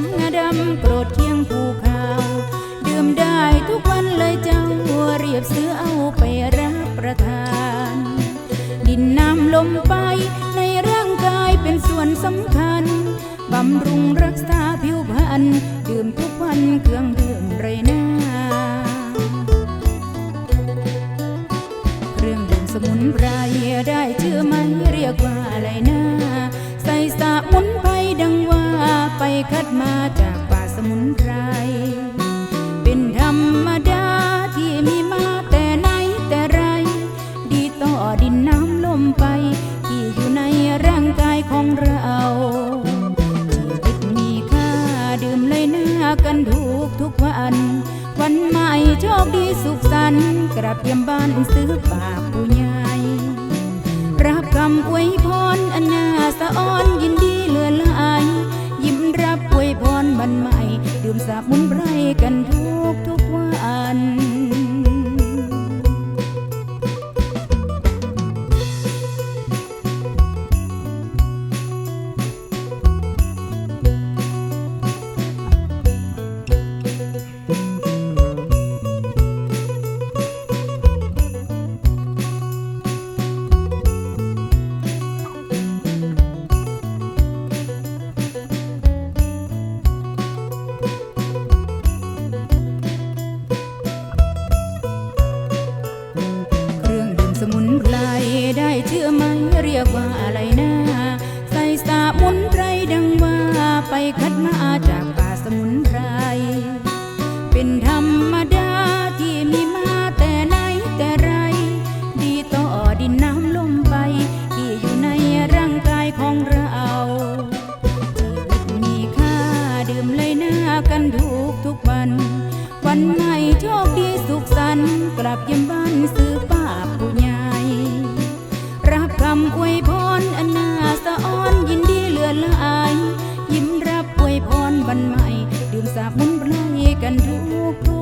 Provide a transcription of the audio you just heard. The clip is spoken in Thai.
มงาดำโปรดเคียงภูเขาดื่มได้ทุกวันเลยเจ้าเรียบซื้อเอาไปรับประทาน ดินน้ำลมไปในร่างกายเป็นส่วนสำคัญ บำรุงรักษาผิวพรรณดื่มทุกวันเครื่องดื่มไรน้าเครื่องดื่มสมุนไพรได้ชื่อไหมเรียกว่าอะไรนะ คัดมาจากป่าสมุนไพร เป็นธรรมดาที่มีมาแต่ไหนแต่ไร ดีต่อดินน้ำลมไป ที่อยู่ในร่างกายของเราชีวิตมีค่าดื่มเลยหน้ากันทุกทุกวัน วันใหม่โชคดีสุขสันต์กลับเยี่ยมบ้านซื้อฝาก วันใหม่ ดื่มสาบมุนไพรกันทุกทุก กันให้โชคดีสุขสันต์กลับเยี่ยมบ้านซื้อป้าผู้ใหญ่รับคำอวยพรอันนาสะอ้อนยินดีเลือนละอาย ยิ้มรับอวยพรบันใหม่ ดื่มสาบมุนไพรกันทุกคน